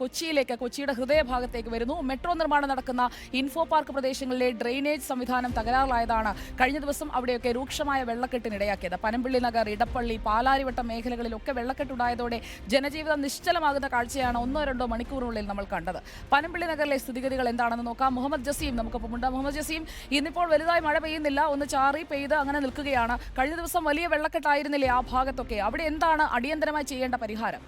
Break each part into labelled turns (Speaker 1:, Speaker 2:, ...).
Speaker 1: കൊച്ചിയിലേക്ക് കൊച്ചിയുടെ ഹൃദയഭാഗത്തേക്ക് വരുന്നു. മെട്രോ നിർമ്മാണം നടക്കുന്ന ഇൻഫോ പാർക്ക് പ്രദേശങ്ങളിലെ ഡ്രെയിനേജ് സംവിധാനം തകരാറിലായതാണ് കഴിഞ്ഞ ദിവസം അവിടെയൊക്കെ രൂക്ഷമായ വെള്ളക്കെട്ടിനിടയാക്കിയത്. പനമ്പിള്ളി നഗർ ഇടപ്പള്ളി പാലാരിവട്ടം മേഖലകളിലൊക്കെ വെള്ളക്കെട്ടുണ്ടായതോടെ ജനജീവിതം നിശ്ചലമാകുന്ന കാഴ്ചയാണ് ഒന്നോ രണ്ടോ മണിക്കൂറിനുള്ളിൽ നമ്മൾ കണ്ടത്. പനമ്പിള്ളി നഗറിലെ സ്ഥിതിഗതികൾ എന്താണെന്ന് നോക്കാം. മുഹമ്മദ് ജസീം നമുക്കൊപ്പമുണ്ട് മുഹമ്മദ് ജസീം ഇന്നിപ്പോൾ വലുതായി മഴ പെയ്യുന്നില്ല. ഒന്ന് ചാറി പെയ്ത് അങ്ങനെ നിൽക്കുകയാണ്. കഴിഞ്ഞ ദിവസം വലിയ വെള്ളക്കെട്ടായിരുന്നില്ലേ ആ ഭാഗത്തൊക്കെ? അവിടെ എന്താണ് അടിയന്തരമായി ചെയ്യേണ്ട പരിഹാരം?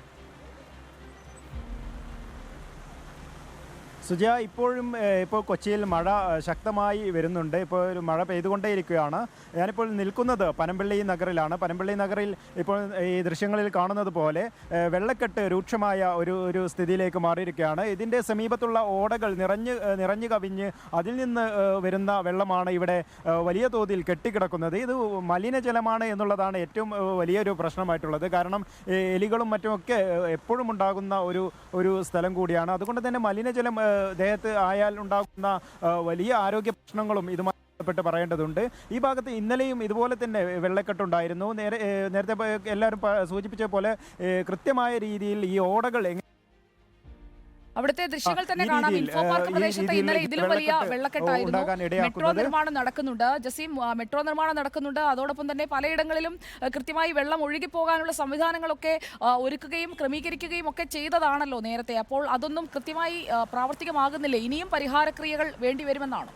Speaker 2: സുജ ഇപ്പോഴും ഇപ്പോൾ കൊച്ചിയിൽ മഴ ശക്തമായി വരുന്നുണ്ട്. ഇപ്പോൾ ഒരു മഴ പെയ്തുകൊണ്ടേയിരിക്കുകയാണ്. ഞാനിപ്പോൾ നിൽക്കുന്നത് പനമ്പള്ളി നഗറിലാണ്. പനമ്പള്ളി നഗറിൽ ഇപ്പോൾ ഈ ദൃശ്യങ്ങളിൽ കാണുന്നത് പോലെ വെള്ളക്കെട്ട് രൂക്ഷമായ ഒരു ഒരു സ്ഥിതിയിലേക്ക് മാറിയിരിക്കുകയാണ്. ഇതിന്റെ സമീപത്തുള്ള ഓടകൾ നിറഞ്ഞ് നിറഞ്ഞു കവിഞ്ഞ് അതിൽ നിന്ന് വരുന്ന വെള്ളമാണ് ഇവിടെ വലിയ തോതിൽ കെട്ടിക്കിടക്കുന്നത്. ഇത് മലിനജലമാണ് എന്നുള്ളതാണ് ഏറ്റവും വലിയൊരു പ്രശ്നമായിട്ടുള്ളത്. കാരണം എലികളും മറ്റുമൊക്കെ എപ്പോഴും ഉണ്ടാകുന്ന ഒരു ഒരു സ്ഥലം കൂടിയാണ്. അതുകൊണ്ട് തന്നെ മലിനജലം ദേഹത്ത് ആയാൽ ഉണ്ടാകുന്ന വലിയ ആരോഗ്യ പ്രശ്നങ്ങളും ഇതുമായി ബന്ധപ്പെട്ട് പറയേണ്ടതുണ്ട്. ഈ ഭാഗത്ത് ഇന്നലെയും ഇതുപോലെ തന്നെ വെള്ളക്കെട്ടുണ്ടായിരുന്നു നേരെ നേരത്തെ എല്ലാവരും സൂചിപ്പിച്ച പോലെ കൃത്യമായ രീതിയിൽ ഈ ഓടകൾ എങ്ങനെ
Speaker 1: അവിടുത്തെ ദൃശ്യങ്ങൾ തന്നെ കാണാം. ഇൻഫോ പാർക്ക് പ്രദേശത്ത് ഇന്നലെ ഇതിലും വലിയ വെള്ളക്കെട്ടായിരുന്നു. മെട്രോ നിർമ്മാണം നടക്കുന്നുണ്ട്. ജസീം മെട്രോ നിർമ്മാണം നടക്കുന്നുണ്ട്. അതോടൊപ്പം തന്നെ പലയിടങ്ങളിലും കൃത്യമായി വെള്ളം ഒഴുകി പോകാനുള്ള സംവിധാനങ്ങളൊക്കെ ഒരുക്കുകയും ക്രമീകരിക്കുകയും ഒക്കെ ചെയ്തതാണല്ലോ നേരത്തെ. അപ്പോൾ അതൊന്നും കൃത്യമായി പ്രാവർത്തികമാകുന്നില്ല പ്രാവർത്തികമാകുന്നില്ലേ. ഇനിയും പരിഹാരക്രിയകൾ വേണ്ടിവരുമെന്നാണോ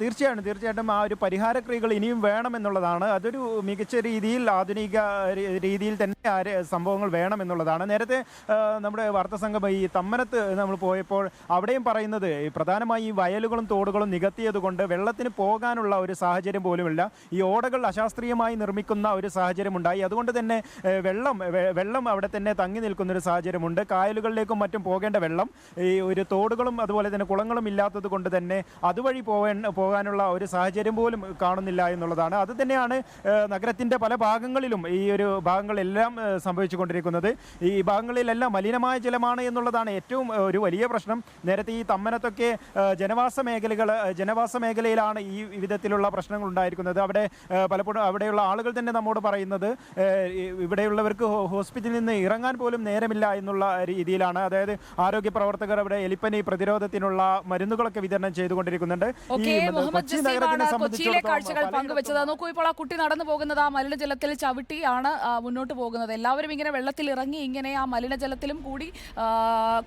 Speaker 2: തീർച്ചയായും തീർച്ചയായിട്ടും ആ ഒരു പരിഹാര ക്രിയകൾ ഇനിയും വേണമെന്നുള്ളതാണ്. അതൊരു മികച്ച രീതിയിൽ ആധുനിക രീതിയിൽ തന്നെ ആ സംഭവങ്ങൾ വേണമെന്നുള്ളതാണ്. നേരത്തെ നമ്മുടെ വാർത്താ സംഘം ഈ തമ്മനത്ത് നമ്മൾ പോയപ്പോൾ അവിടെയും പറയുന്നത് പ്രധാനമായും ഈ വയലുകളും തോടുകളും നികത്തിയത് കൊണ്ട് വെള്ളത്തിന് പോകാനുള്ള ഒരു സാഹചര്യം പോലുമില്ല. ഈ ഓടകൾ അശാസ്ത്രീയമായി നിർമ്മിക്കുന്ന ഒരു സാഹചര്യം ഉണ്ടായി അതുകൊണ്ട് തന്നെ വെള്ളം വെള്ളം അവിടെ തന്നെ തങ്ങി നിൽക്കുന്നൊരു സാഹചര്യമുണ്ട്. കായലുകളിലേക്കും മറ്റും പോകേണ്ട വെള്ളം ഈ ഒരു തോടുകളും അതുപോലെ തന്നെ കുളങ്ങളും ഇല്ലാത്തത് കൊണ്ട് തന്നെ അതുവഴി പോകാൻ പോകാനുള്ള ഒരു സാഹചര്യം പോലും കാണുന്നില്ല എന്നുള്ളതാണ്. അത് തന്നെയാണ് നഗരത്തിന്റെ പല ഭാഗങ്ങളിലും ഈ ഒരു ഭാഗങ്ങളെല്ലാം സംഭവിച്ചുകൊണ്ടിരിക്കുന്നത്. ഈ ഭാഗങ്ങളിലെല്ലാം മലിനമായ ജലമാണ് എന്നുള്ളതാണ് ഏറ്റവും ഒരു വലിയ പ്രശ്നം. നേരത്തെ ഈ തമ്മനത്തൊക്കെ ജനവാസ മേഖലകൾ ജനവാസ മേഖലയിലാണ് ഈ വിധത്തിലുള്ള പ്രശ്നങ്ങൾ ഉണ്ടായിരിക്കുന്നത് അവിടെ പലപ്പോഴും അവിടെയുള്ള ആളുകൾ തന്നെ നമ്മോട് പറയുന്നത് ഇവിടെയുള്ളവർക്ക് ഹോസ്പിറ്റലിൽ നിന്ന് ഇറങ്ങാൻ പോലും നേരമില്ല എന്നുള്ള രീതിയിലാണ്. അതായത് ആരോഗ്യ പ്രവർത്തകർ അവിടെ എലിപ്പനി പ്രതിരോധത്തിനുള്ള മരുന്നുകളൊക്കെ വിതരണം ചെയ്തുകൊണ്ടിരിക്കുന്നുണ്ട്. ഈ
Speaker 1: മുഹമ്മദ് ജസീമാണ് കൊച്ചിയിലെ കാഴ്ചകൾ പങ്കുവച്ചത്. നോക്കൂ ഇപ്പോൾ ആ കുട്ടി നടന്നു പോകുന്നത് ആ മലിനജലത്തിൽ ചവിട്ടിയാണ് മുന്നോട്ട് പോകുന്നത്. എല്ലാവരും ഇങ്ങനെ വെള്ളത്തിൽ ഇറങ്ങി ഇങ്ങനെ ആ മലിനജലത്തിലും കൂടി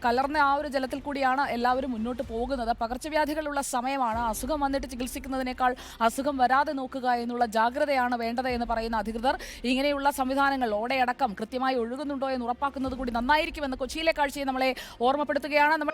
Speaker 1: കലർന്ന ആ ഒരു ജലത്തിൽ കൂടിയാണ് എല്ലാവരും മുന്നോട്ട് പോകുന്നത്. പകർച്ചവ്യാധികളുള്ള സമയമാണ്. അസുഖം വന്നിട്ട് ചികിത്സിക്കുന്നതിനേക്കാൾ അസുഖം വരാതെ നോക്കുക എന്നുള്ള ജാഗ്രതയാണ് വേണ്ടത് എന്ന് പറയുന്ന അധികൃതർ ഇങ്ങനെയുള്ള സംവിധാനങ്ങൾ ഓടയടക്കം കൃത്യമായി ഒഴുകുന്നുണ്ടോ എന്ന് ഉറപ്പാക്കുന്നത് കൂടി നന്നായിരിക്കുമെന്ന് കൊച്ചിയിലെ കാഴ്ചയെ നമ്മളെ ഓർമ്മപ്പെടുത്തുകയാണ്. നമ്മൾ